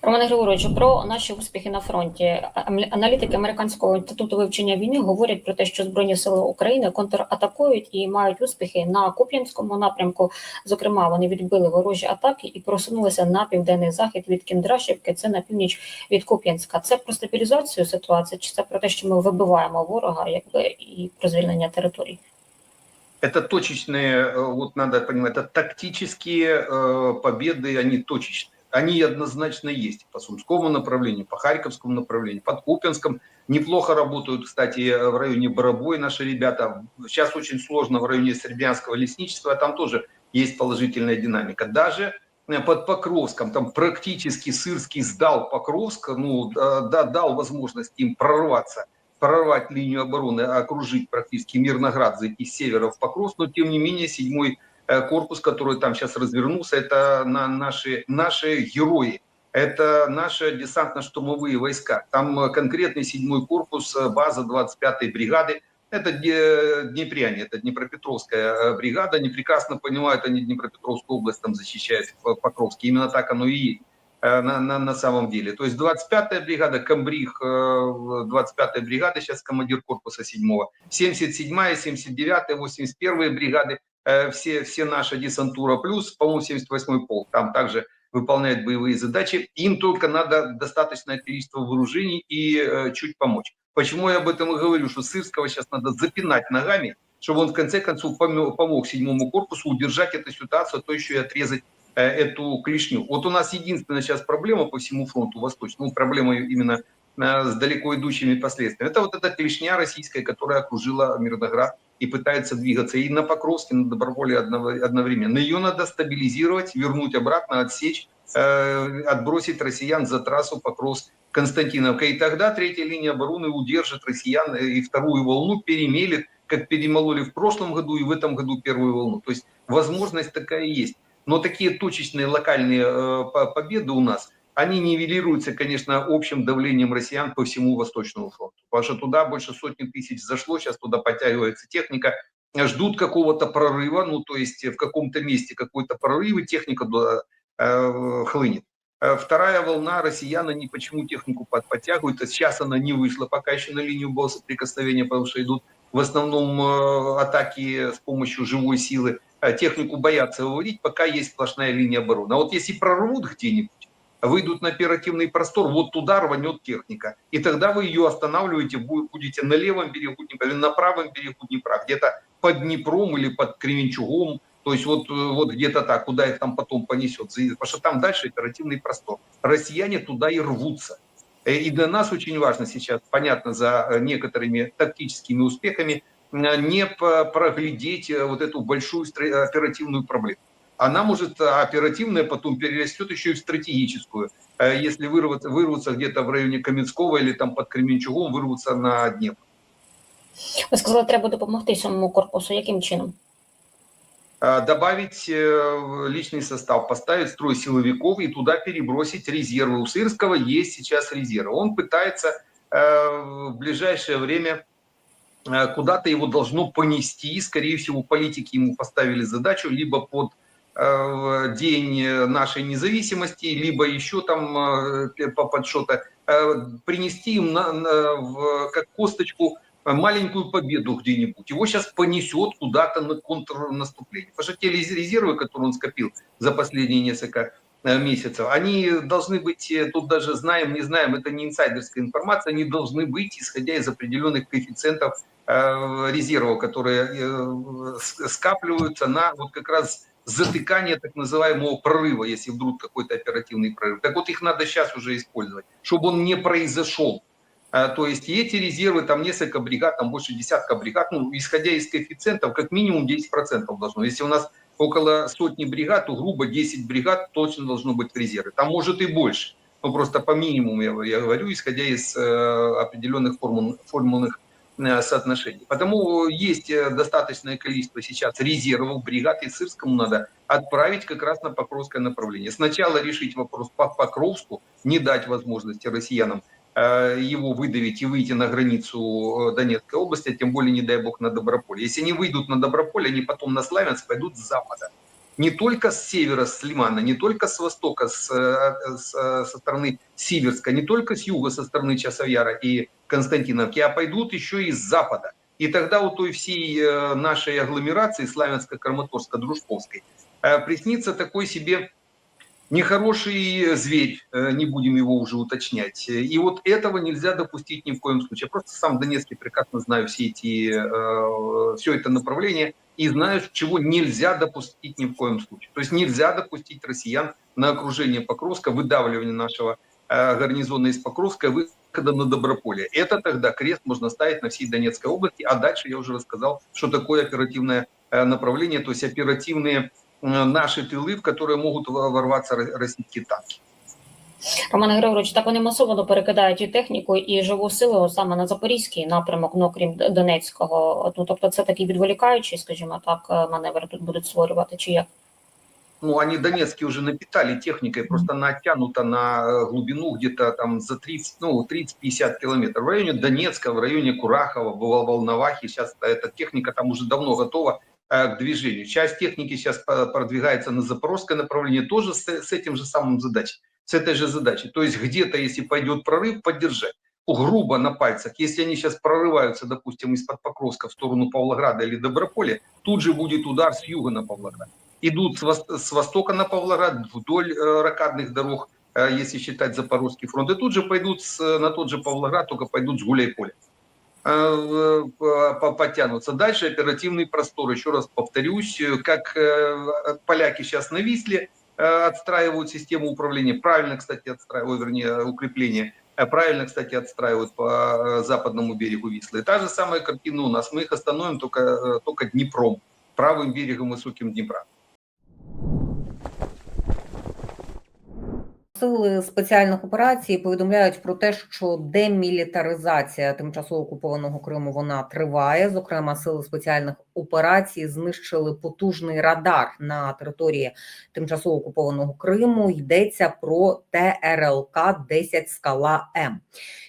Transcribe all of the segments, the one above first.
Романе Григоровичу, про наші успіхи на фронті. Ам- Аналітики американського інституту вивчення війни говорять про те, що збройні сили України контратакують і мають успіхи на Куп'янському напрямку. Зокрема, вони відбили ворожі атаки і просунулися на південний захід від Кіндрашівки. Це на північ від Куп'янська. Це про стабілізацію ситуації, чи це про те, що ми вибиваємо ворога, якби і про звільнення територій? Это точечные, э, вот надо понимать, это тактические э, победы, они точечные. Они однозначно есть по Сумскому направлению, по Харьковскому направлению, под Купинском. Неплохо работают, кстати, в районе Боробой наши ребята. Сейчас очень сложно в районе Сербианского лесничества, там тоже есть положительная динамика. Даже э, под Покровском, там практически Сырский сдал Покровск, ну, да, да, дал возможность им прорваться прорвать линию обороны, окружить практически Мирноград, зайти с севера в Покровск, но тем не менее седьмой корпус, который там сейчас развернулся, это на наши, наши герои, это наши десантно-штурмовые войска. Там э, конкретный седьмой корпус, э, база 25-й бригады, это Дне- Днепряне, это Днепропетровская э, бригада, они прекрасно понимают, они Днепропетровскую область там защищают в Покровске, именно так оно и есть э, на, на, на самом деле. То есть 25-я бригада, Камбрих, э, 25-я бригада, сейчас командир корпуса 7-го, 77-я, 79-я, 81-я бригады, э, все, все наша десантура, плюс, по-моему, 78-й полк, там также выполняет боевые задачи. Им только надо достаточное количество вооружений и э, чуть помочь. Почему я об этом и говорю, что Сырского сейчас надо запинать ногами, чтобы он в конце концов помог седьмому корпусу удержать эту ситуацию, а то еще и отрезать э, эту клешню. Вот у нас единственная сейчас проблема по всему фронту восточному, проблема именно э, с далеко идущими последствиями. Это вот эта клешня российская, которая окружила Мирноград и пытается двигаться и на Покровске, и на Доброполе одного- одновременно. Ее надо стабилизировать, вернуть обратно, отсечь, э, отбросить россиян за трассу Покровск-Константиновка. И тогда третья линия обороны удержит россиян э, и вторую волну перемелет, как перемололи в прошлом году и в этом году первую волну. То есть возможность такая есть. Но такие точечные локальные э, по- победы у нас, они нивелируются, конечно, общим давлением россиян по всему Восточному фронту. Потому что туда больше сотни тысяч зашло, сейчас туда подтягивается техника, ждут какого-то прорыва, ну то есть в каком-то месте какой-то прорыв, и техника э, хлынет. Э, Вторая волна россиян, они почему технику под- подтягивают, а сейчас она не вышла пока еще на линию боя соприкосновения, потому что идут в основном э, атаки с помощью живой силы. Э, Технику боятся выводить, пока есть сплошная линия обороны. А вот если прорвут где-нибудь, выйдут на оперативный простор, вот туда рванет техника. И тогда вы ее останавливаете, бу- будете на левом берегу Днепра или на правом берегу Днепра, где-то под Днепром или под Кременчугом, то есть вот, э, вот где-то так, куда их там потом понесет, потому что там дальше оперативный простор. Россияне туда и рвутся. Э, И для нас очень важно сейчас, понятно, за э, некоторыми тактическими успехами, не проглядеть вот эту большую оперативную проблему. Она может э, оперативная потом перерастет еще и в стратегическую. Э, Если вырваться, вырваться где-то в районе Каменского или там под Кременчугом, вырваться на Днепр. Ви сказали, треба допомогти сьомому корпусу. Яким чином? Э, добавить личный состав, поставить строй силовиков и туда перебросить резервы. У Сырского есть сейчас резервы. Он пытается в ближайшее время куда-то его должно понести. Скорее всего, политики ему поставили задачу либо под э, день нашей независимости, либо еще там э, по- что-то э, принести им на, на- в, как косточку э, маленькую победу где-нибудь. Его сейчас понесет куда-то на контрнаступление. Потому что те рез- резервы, которые он скопил за последние несколько э, месяцев, они должны быть, э, тут даже знаем, не знаем, это не инсайдерская информация, они должны быть, исходя из определенных коэффициентов э, резервов, которые э, скапливаются на вот как раз затыкание так называемого прорыва, если вдруг какой-то оперативный прорыв. Так вот их надо сейчас уже использовать, чтобы он не произошел. А, То есть эти резервы, там несколько бригад, там больше десятка бригад, ну, исходя из коэффициентов, как минимум 10% должно. Если у нас около сотни бригад, то грубо 10 бригад точно должно быть в резерве. Там может и больше. Ну, просто по минимуму я, я говорю, исходя из э, определенных формул, формульных э, соотношений. Потому есть э, достаточное количество сейчас резервов бригад, и Сырскому надо отправить как раз на Покровское направление. Сначала решить вопрос по Покровску, не дать возможности россиянам э, его выдавить и выйти на границу Донецкой области, а тем более, не дай бог, на Доброполе. Если они выйдут на Доброполе, они потом на Славянск пойдут с запада. Не только с севера, с Лимана, не только с востока, с, э, с, э, со стороны Сиверска, не только с юга, со стороны Часовяра и Константиновки, а пойдут еще и с запада. И тогда у той всей э, нашей агломерации Славянско-Краматорско-Дружковской приснится такой себе нехороший зверь, не будем его уже уточнять. И вот этого нельзя допустить ни в коем случае. Я просто сам в Донецке прекрасно знаю все эти, все это направление и знаю, чего нельзя допустить ни в коем случае. То есть нельзя допустить россиян на окружение Покровска, выдавливание нашего э, гарнизона из Покровска, выхода на Доброполье. Это тогда крест можно ставить на всей Донецкой области, а дальше я уже рассказал, что такое оперативное э, направление, то есть оперативные э, наши тылы, в которые могут во- ворваться ро- российские танки. Роман Григорович, так вони масово перекидають і техніку, і живу силу саме на запорізький напрямок, ну крім Д- Донецького. Ну тобто, це такий відволікаючий, скажімо так, е, маневр тут будуть створювати, чи як? Ну, они Донецкие уже напитали техникой, просто она оттянута на э, глубину где-то там за 30, ну, 30-50 километров. В районе Донецка, в районе Курахова, Вол- Волновахи, сейчас эта техника там уже давно готова э, к движению. Часть техники сейчас по- продвигается на запорожское направление, тоже с, с этим же самым задачей, С этой же задачей. То есть где-то, если пойдет прорыв, поддержать. Грубо на пальцах, если они сейчас прорываются, допустим, из-под Покровска в сторону Павлограда или Доброполя, тут же будет удар с юга на Павлоград идут с, вос- с востока на Павлоград вдоль э, ракадных дорог, э, если считать Запорожский фронт, и тут же пойдут с, на тот же Павлоград, только пойдут с Гуляйполя. Э, по- Потянутся. Дальше оперативный простор. Еще раз повторюсь, как поляки сейчас нависли, отстраивают систему управления. Правильно, кстати, отстраивают, вернее, укрепление. Э, Правильно, кстати, отстраивают по э, западному берегу Вислы. И та же самая картина у нас. Мы их остановим только, э, только Днепром, правым берегом высоким Днепра. Сили спеціальних операцій повідомляють про те, що демілітаризація тимчасово окупованого Криму вона триває. Зокрема, сили спеціальних операцій знищили потужний радар на території тимчасово окупованого Криму. Йдеться про ТРЛК 10 Скала М.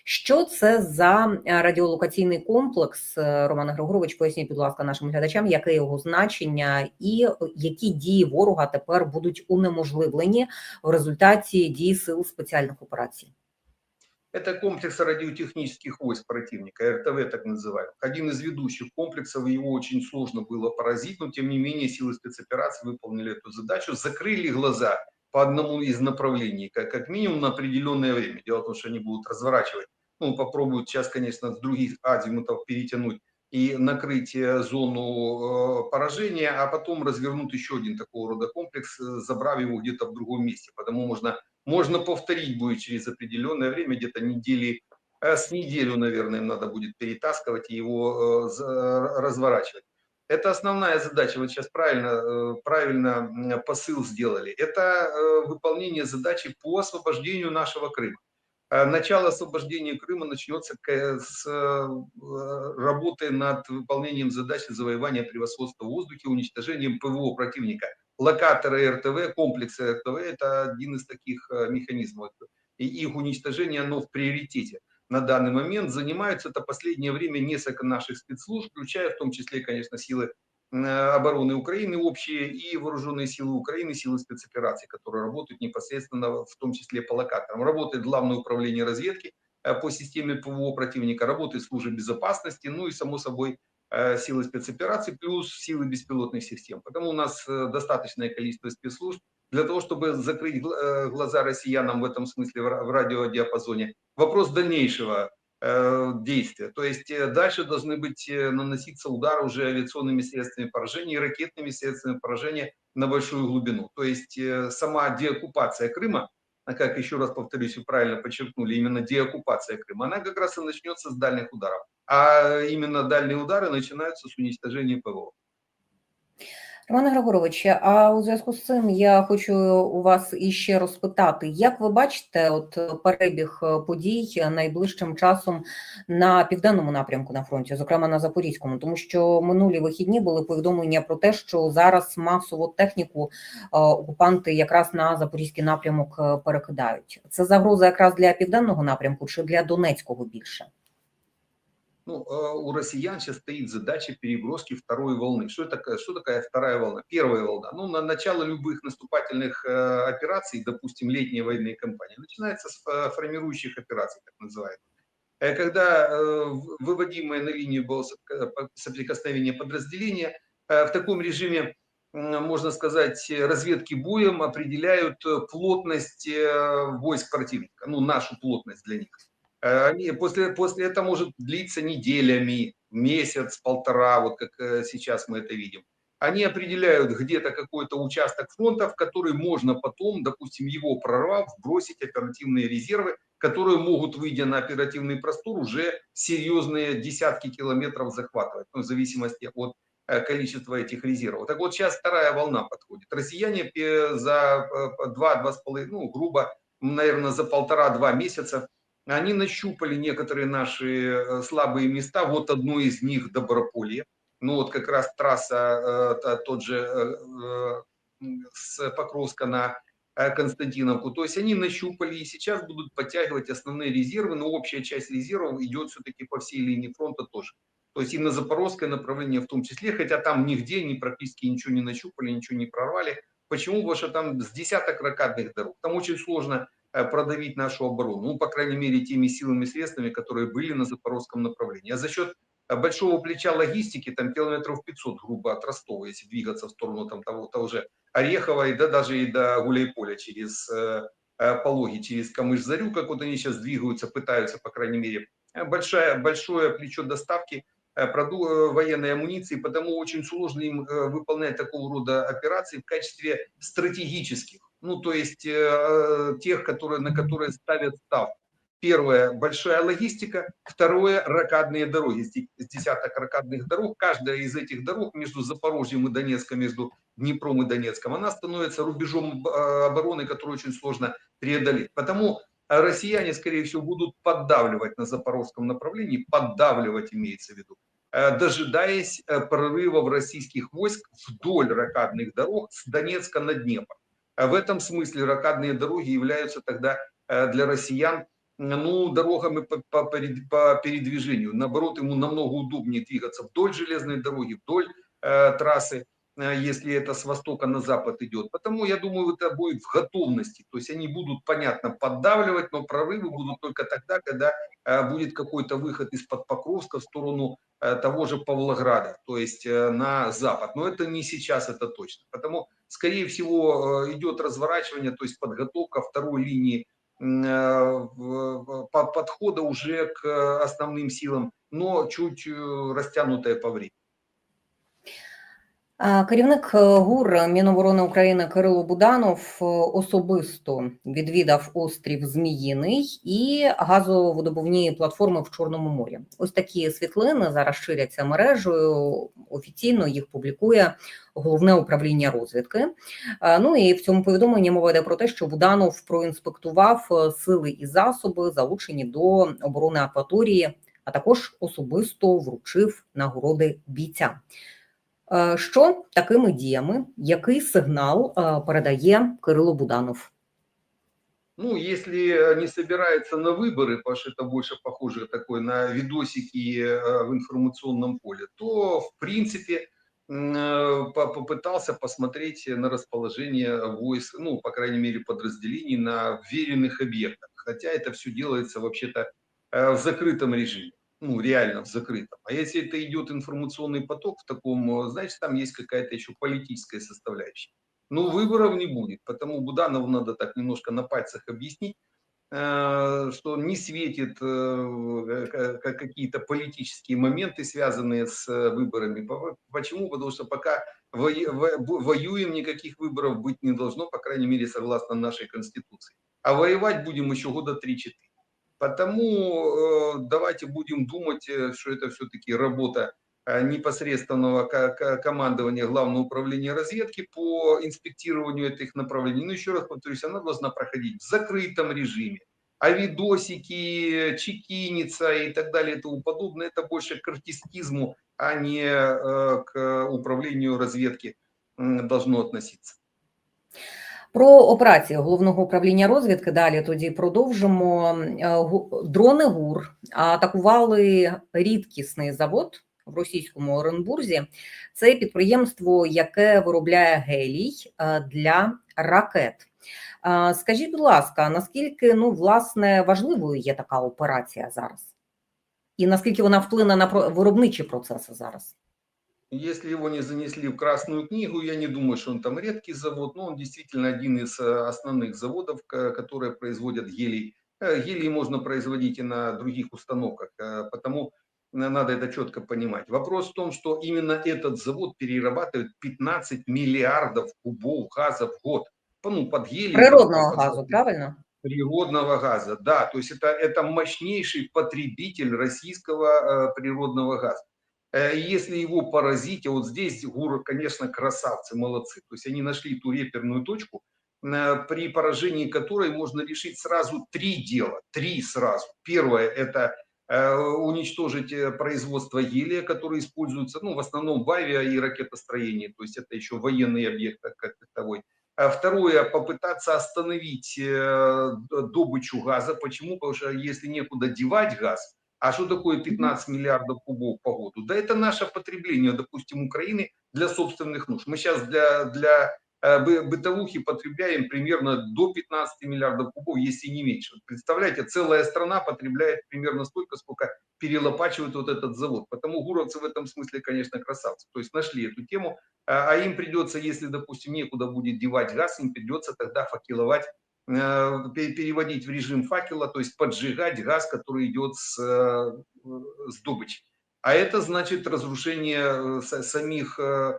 Що це за радіолокаційний комплекс? Е, Роман Григорович, поясніть, будь ласка, нашим глядачам, яке його значення і які дії ворога тепер будуть унеможливлені в результаті дій сил спеціальних операцій. Это комплекс радиотехнических войск противника, РТВ так называемый. Один из ведущих комплексов, его очень сложно было поразить, но тем не менее силы спецоперации выполнили эту задачу, закрыли глаза по одному из направлений, как, как минимум на определенное время. Дело в том, что они будут разворачивать, ну, попробуют сейчас, конечно, с других азимутов перетянуть и накрыть э, зону э, поражения, а потом развернут еще один такого рода комплекс, э, забрав его где-то в другом месте. Потому можно можно повторить будет через определенное время, где-то недели, э, с неделю, наверное, надо будет перетаскивать и его э, за- разворачивать. Это основная задача. Вот сейчас правильно, э, правильно посыл сделали. Это э, выполнение задачи по освобождению нашего Крыма. Э, Начало освобождения Крыма начнется с э, работы над выполнением задачи завоевания превосходства в воздухе, уничтожением ПВО противника локаторы РТВ, комплексы РТВ – это один из таких э, механизмов. И их уничтожение, оно в приоритете на данный момент. Занимаются это последнее время несколько наших спецслужб, включая в том числе, конечно, силы обороны Украины общие и вооруженные силы Украины, силы спецопераций, которые работают непосредственно в том числе по локаторам. Работает Главное управление разведки э, по системе ПВО противника, работает служба безопасности, ну и, само собой, силы спецопераций плюс силы беспилотных систем. Потому у нас э, достаточное количество спецслужб для того, чтобы закрыть э, глаза россиянам в этом смысле в ра- в радиодиапазоне. Вопрос дальнейшего э, действия. То есть э, дальше должны быть э, наноситься удары уже авиационными средствами поражения и ракетными средствами поражения на большую глубину. То есть э, сама деоккупация Крыма, как еще раз повторюсь, вы правильно подчеркнули, именно деоккупация Крыма, она как раз и начнется с дальних ударов. А именно дальние удары начинаются с уничтожения ПВО. Романе Григоровиче, а у зв'язку з цим я хочу у вас іще розпитати, як ви бачите от перебіг е, подій найближчим часом на південному напрямку на фронті, зокрема на Запорізькому, тому що минулі вихідні були повідомлення про те, що зараз масово техніку е, окупанти якраз на запорізький напрямок е, перекидають. Це загроза якраз для південного напрямку чи для Донецького більше? Ну, э, у россиян сейчас стоит задача переброски второй волны. Что, это, что такая вторая волна? Первая волна. Ну, на начало любых наступательных э, операций, допустим, летней военной кампании, начинается с э, формирующих операций, так называемых. Когда выводимое на линию было соприкосновение подразделения, в таком режиме можно сказать, разведки боем определяют плотность войск противника, ну, нашу плотность для них. Они, после, после этого может длиться неделями, месяц, полтора, вот как сейчас мы это видим. Они определяют где-то какой-то участок фронта, в который можно потом, допустим, его прорвав, бросить оперативные резервы, которые могут, выйдя на оперативный простор, уже серьезные десятки километров захватывать, ну, в зависимости от Э, количество этих резервов. Так вот сейчас вторая волна подходит. Россияне за э, два-два с половиной, ну, грубо, наверное, за полтора-два месяца они нащупали некоторые наши э, слабые места. Вот одно из них Доброполье. Ну вот как раз трасса, тот же с Покровска на Константиновку. То есть они нащупали и сейчас будут подтягивать основные резервы, но общая часть резервов идет все-таки по всей линии фронта тоже то есть и на запорожское направление в том числе, хотя там нигде ни практически ничего не нащупали, ничего не прорвали. Почему? Потому что там с десяток ракадных дорог. Там очень сложно э, продавить нашу оборону, ну, по крайней мере, теми силами и средствами, которые были на запорожском направлении. А за счет э, большого плеча логистики, там километров 500, грубо, от Ростова, если двигаться в сторону там, того, того же Орехова, и да, даже и до Гуляйполя через э, э, Пологи, через Камыш-Зарю, как вот они сейчас двигаются, пытаются, по крайней мере, большое, большое плечо доставки Э, э, военной амуниции, потому очень сложно им э, выполнять такого рода операции в качестве стратегических, ну то есть тех, которые, на которые ставят ставку. Первое – большая логистика. Второе – ракадные дороги. С десяток ракадных дорог. Каждая из этих дорог между Запорожьем и Донецком, между Днепром и Донецком, она становится рубежом обороны, который очень сложно преодолеть. Потому россияне, скорее всего, будут поддавливать на запорожском направлении, поддавливать имеется в виду, э, дожидаясь э, прорывов российских войск вдоль ракадных дорог с Донецка на Днепр. А в этом смысле ракадные дороги являются тогда э, для россиян ну, дорогами по, по, по передвижению. Наоборот, ему намного удобнее двигаться вдоль железной дороги, вдоль э, трассы, если это с востока на запад идет. Потому я думаю, это будет в готовности. То есть они будут, понятно, поддавливать, но прорывы будут только тогда, когда э, будет какой-то выход из-под Покровска в сторону э, того же Павлограда, то есть на запад. Но это не сейчас, это точно. Потому, скорее всего, идет разворачивание, то есть подготовка второй линии подхода уже к основным силам, но чуть растянутая по времени. Керівник е, ГУР Міноборони України Кирило Буданов е, особисто відвідав острів Зміїний і газовидобувні платформи в Чорному морі. Ось такі світлини зараз ширяться мережею. Офіційно їх публікує головне управління розвідки. Ну і в цьому повідомленні мова йде про те, що Буданов проінспектував е, сили і засоби, залучені до оборони акваторії, а також особисто вручив нагороди бійця. Що такими діями, який сигнал передає Кирило Буданов? Ну, если не собирается на выборы, потому что это больше похоже такой на видосики в информационном поле, то, в принципе, попытался посмотреть на расположение войск, ну, по крайней мере, подразделений на веренных объектах. Хотя это все делается вообще-то в закрытом режиме ну, реально в закрытом. А если это идет информационный поток в таком, значит, там есть какая-то еще политическая составляющая. Но выборов не будет, потому Буданову надо так немножко на пальцах объяснить, э, что не светит э, какие-то политические моменты, связанные с выборами. Почему? Потому что пока воюем, никаких выборов быть не должно, по крайней мере, согласно нашей Конституции. А воевать будем еще года 3-4. Потому э, давайте будем думать, э, что это все-таки работа э, непосредственного командования Главного управления разведки по инспектированию этих направлений. Но еще раз повторюсь, она должна проходить в закрытом режиме. А видосики, чекиница и так далее и тому подобное, это больше к артистизму, а не к управлению разведки должно относиться. Про операції головного управління розвідки далі тоді продовжимо. Е, Дрони ГУР атакували рідкісний завод в російському Оренбурзі. Це підприємство, яке виробляє гелій е, для ракет. Е, Скажіть, будь ласка, наскільки ну власне важливою є така операція зараз? І наскільки вона вплине на виробничі процеси зараз? Если его не занесли в Красную книгу, я не думаю, что он там редкий завод, но он действительно один из э, основных заводов, которые производят гелий. Э, Гелий можно производить и на других установках, э, потому на- надо это четко понимать. Вопрос в том, что именно этот завод перерабатывает 15 миллиардов кубов газа в год. Ну, под гелий. Природного под- газу, правильно? природного газа. Да, то есть это, это мощнейший потребитель российского э, природного газа. Э, Если его поразить, а вот здесь ГУР, конечно, красавцы, молодцы. То есть они нашли ту реперную точку, при поражении которой можно решить сразу три дела. Три сразу. Первое – это э, уничтожить э, производство гелия, которое используется ну, в основном в авиа и ракетостроении. То есть это еще военный объект как таковой. А Второе, попытаться остановить добычу газа. Почему? Потому что если некуда девать газ, а что такое 15 миллиардов кубов по году? Да это наше потребление, допустим, Украины для собственных нужд. Мы сейчас для, для э, бы- бытовухи потребляем примерно до 15 миллиардов кубов, если не меньше. Представляете, целая страна потребляет примерно столько, сколько перелопачивает вот этот завод. Потому гуровцы в этом смысле, конечно, красавцы. То есть нашли эту тему, а а им придется, если, допустим, некуда будет девать газ, им придется тогда факеловать, переводить в режим факела, то есть поджигать газ, который идет с, э, с добычей. А это значит разрушение э, са- самих э,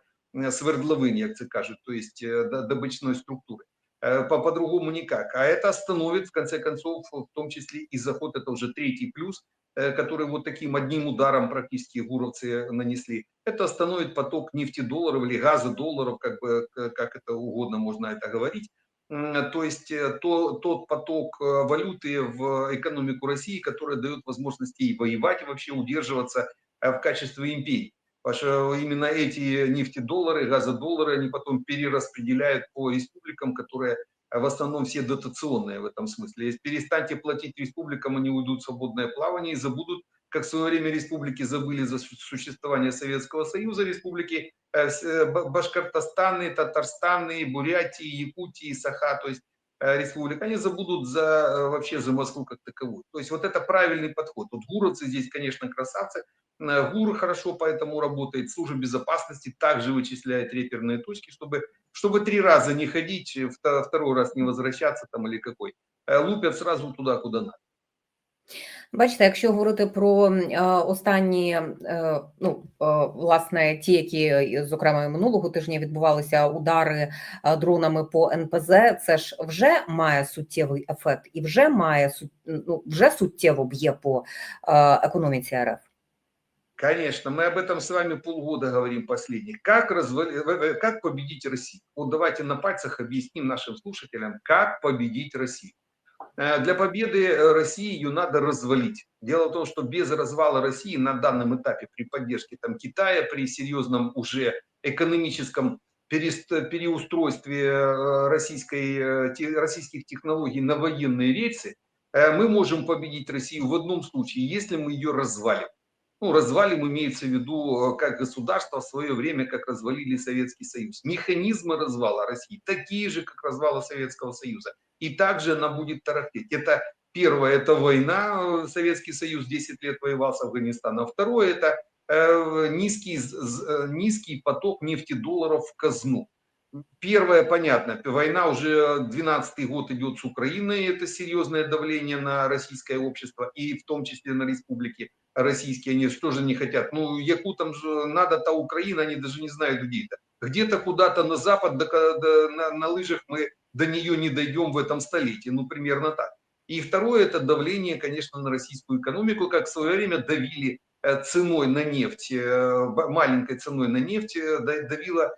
свердловин, як це кажуть, то есть э, до- добычной структуры. Э, По- По-другому никак. А это остановит, в конце концов, в том числе и заход, это уже третий плюс, э, который вот таким одним ударом практически гуровцы нанесли. Это остановит поток нефтедолларов или газодолларов, как бы, как это угодно можно это говорить. То есть э, то, тот поток э, валюты в экономику России, который дает возможность ей воевать и вообще удерживаться э, в качестве империи. Потому что именно эти нефтедоллары, газодоллары, они потом перераспределяют по республикам, которые в основном все дотационные в этом смысле. Если перестаньте платить республикам, они уйдут в свободное плавание и забудут, как в свое время республики забыли за су- существование Советского Союза, республики э, э, Ба- Башкортостаны, Татарстаны, Бурятии, Якутии, Саха, то есть э, республик, они забудут за, вообще за Москву как таковую. То есть вот это правильный подход. Вот гуровцы здесь, конечно, красавцы. ГУР хорошо поэтому работает, служба безопасности также вычисляет реперные точки, чтобы, чтобы три раза не ходить, вто- второй раз не возвращаться там или какой. Лупят сразу туда, куда надо. Бачите, якщо говорити про е, останні, е, ну е, власне, ті, які е, зокрема і минулого тижня відбувалися удари е, дронами по НПЗ, це ж вже має суттєвий ефект і вже має сут- ну, вже суттєво б'є по е, економіці РФ. Конечно, мы об этом с вами полгода говорим последний. Как, развали- в- в- как победить Россию? Вот давайте на пальцах объясним нашим слушателям, как победить Россию. Э, Для победы э, России ее надо развалить. Дело в том, что без развала России на данном этапе при поддержке там, Китая, при серьезном уже экономическом переустройстве э, российской, российских технологий на военные рельсы, мы можем победить Россию в одном случае, если мы ее развалим. Ну, развалим имеется в виду как государство в свое время, как развалили Советский Союз. Механизмы развала России такие же, как развала Советского Союза. И также она будет тарахтеть. Это первое, это война. э, Советский Союз 10 лет воевал с Афганистаном. Второе, это э, низкий, э, низкий поток нефтедолларов в казну. Первое, понятно, война уже 12 год идет с Украиной, это серьезное давление на российское общество и в том числе на республики российские, они что же не хотят? Ну, якутам же надо та Украина, они даже не знают, где это. Где-то куда-то на запад, на, на лыжах мы до нее не дойдем в этом столетии, ну, примерно так. И второе, это давление, конечно, на российскую экономику, как в свое время давили э, ценой на нефть, э, маленькой ценой на нефть, э, да- давило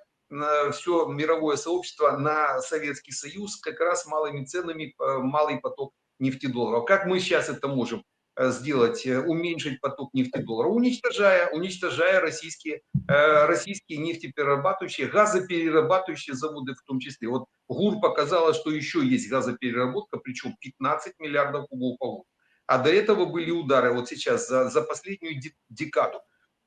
все мировое сообщество на Советский Союз как раз малыми ценами, малый поток нефтедолларов. Как мы сейчас это можем сделать, уменьшить поток нефтедолларов, уничтожая, уничтожая российские, российские нефтеперерабатывающие, газоперерабатывающие заводы в том числе. Вот ГУР показала, что еще есть газопереработка, причем 15 миллиардов кубов по году. А до этого были удары, вот сейчас, за, за последнюю де- декаду,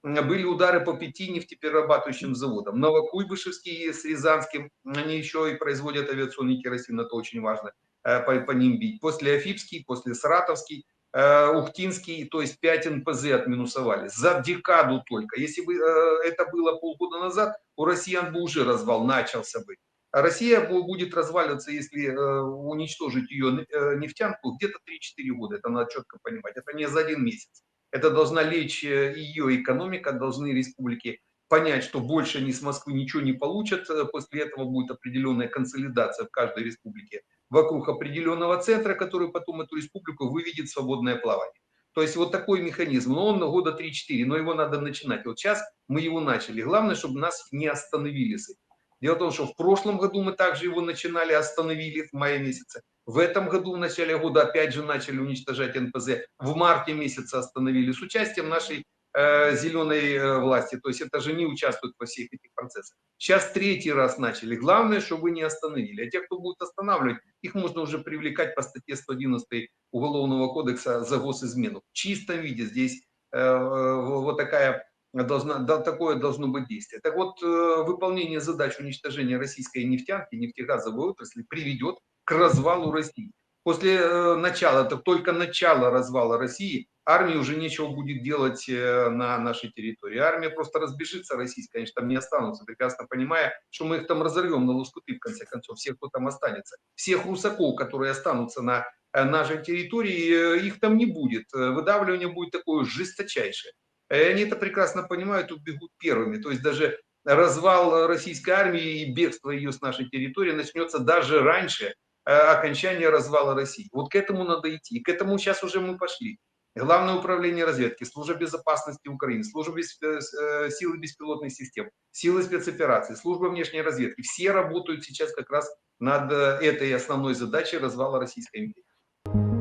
были удары по пяти нефтеперерабатывающим заводам. Новокуйбышевский с Рязанским, они еще и производят авиационный керосин, это очень важно, э, по, по ним бить. После Афипский, после Саратовский, э, Ухтинский, то есть 5 НПЗ отминусовали. За декаду только. Если бы э, это было полгода назад, у россиян бы уже развал начался бы. Россия бу- будет разваливаться, если э, уничтожить ее э, нефтянку, где-то 3-4 года. Это надо четко понимать. Это не за один месяц. Это должна лечь э, ее экономика, должны республики понять, что больше они с Москвы ничего не получат. После этого будет определенная консолидация в каждой республике вокруг определенного центра, который потом эту республику выведет в свободное плавание. То есть вот такой механизм, но он на года 3-4, но его надо начинать. Вот сейчас мы его начали. Главное, чтобы нас не остановили с этим. Дело в том, что в прошлом году мы также его начинали, остановили в мае месяце. В этом году, в начале года, опять же начали уничтожать НПЗ. В марте месяце остановили с участием нашей э, зеленой э, власти. То есть это же не участвуют во всех этих процессах. Сейчас третий раз начали. Главное, чтобы не остановили. А те, кто будет останавливать, их можно уже привлекать по статье 111 Уголовного кодекса за госизмену. В чистом виде здесь э, э, вот такая должна, да, такое должно быть действие. Так вот, э, выполнение задач уничтожения российской нефтянки, нефтегазовой отрасли приведет к развалу России. После э, начала, это только начало развала России, армии уже нечего будет делать э, на нашей территории. Армия просто разбежится российская, же там не останутся, прекрасно понимая, что мы их там разорвем на лоскуты, в конце концов, всех, кто там останется. Всех русаков, которые останутся на нашей территории, их там не будет. Выдавливание будет такое жесточайшее. И они это прекрасно понимают, убегут первыми. То есть даже развал российской армии и бегство ее с нашей территории начнется даже раньше э, окончания развала России. Вот к этому надо идти. И к этому сейчас уже мы пошли. Главное управление разведки, служба безопасности Украины, служба без, э, э, силы беспилотных систем, силы спецопераций, служба внешней разведки. Все работают сейчас как раз над э, этой основной задачей развала Российской империи.